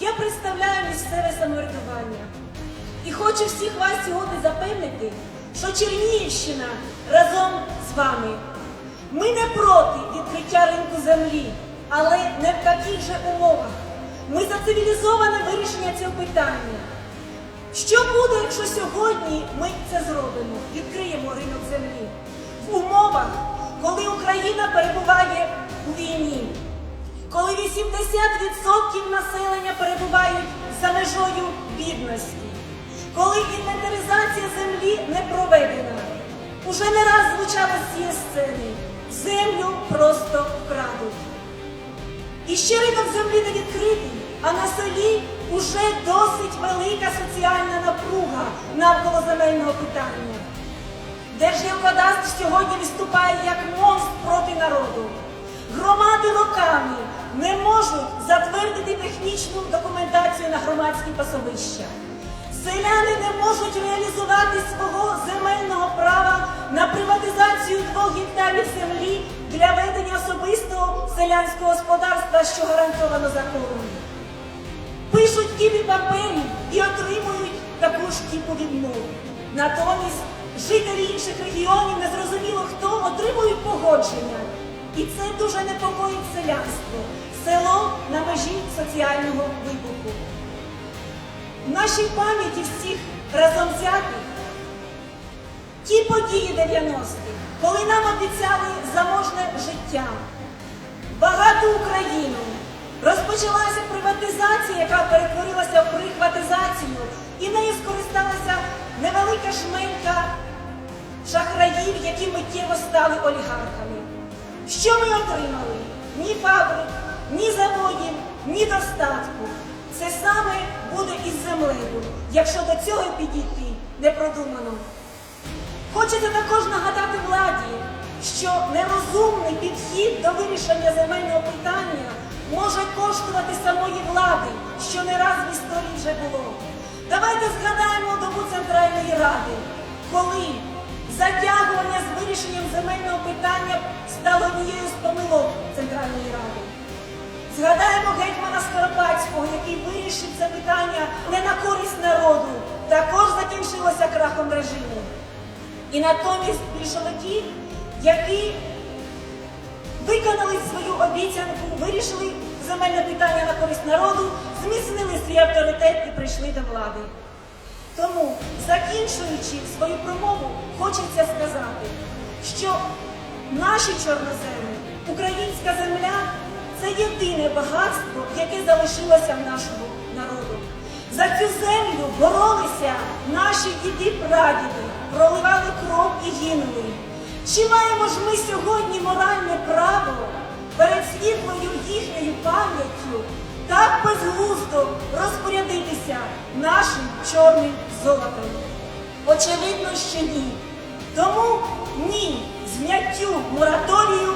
Я представляю місцеве самоврядування і хочу всіх вас сьогодні запевнити, що Чернігівщина разом з вами. Ми не проти відкриття ринку землі, але не в таких же умовах. Ми за цивілізоване вирішення цього питання. Що буде, якщо сьогодні ми це зробимо? Відкриємо ринок землі в умовах, коли Україна перебуває у війні, 80% населення перебувають за межою бідності, коли інвентаризація землі не проведена. Уже не раз звучало з цієї сцени. Землю просто вкрадуть. І ще ринок землі не відкритий, а на селі уже досить велика соціальна напруга навколо земельного питання. Держгеокадастр сьогодні виступає як мост проти затвердити технічну документацію на громадські пасовища. Селяни не можуть реалізувати свого земельного права на приватизацію двох гектарів землі для ведення особистого селянського господарства, що гарантовано законом. Пишуть кіпі паперів і отримують таку ж кіпу відмову. Натомість жителі інших регіонів незрозуміло хто отримують погодження. І це дуже непокоїть селянство. Село на межі соціального вибуху. В нашій пам'яті всіх разом взятих ті події 90-х, коли нам обіцяли заможне життя, багату Україну, розпочалася приватизація, яка перетворилася в прихватизацію, і нею скористалася невелика шменька шахраїв, які миттєво стали олігархами. Що ми отримали? Ні фабрик, ні заводів, ні достатку. Це саме буде із землею, якщо до цього підійти не продумано. Хочеться також нагадати владі, що нерозумний підхід до вирішення земельного питання може коштувати самої влади, що не раз в історії вже було. Давайте згадаємо добу Центральної Ради, коли затягування з вирішенням земельного питання стало однією з помилок Центральної Ради. Згадаємо гетьмана Скоропадського, який вирішив це питання не на користь народу, також закінчилося крахом режиму. І натомість більшовики, які виконали свою обіцянку, вирішили земельне питання на користь народу, зміцнили свій авторитет і прийшли до влади. Тому, закінчуючи свою промову, хочеться сказати, що наші чорноземи, українська земля це єдине багатство, яке залишилося в нашому народу. За цю землю боролися наші діди прадіди, проливали кров і гинули. Чи маємо ж ми сьогодні моральне право перед світлою їхньою пам'яттю так безглуздо розпорядитися нашим чорним золотом? Очевидно, що ні. Тому ні зняттю мораторію.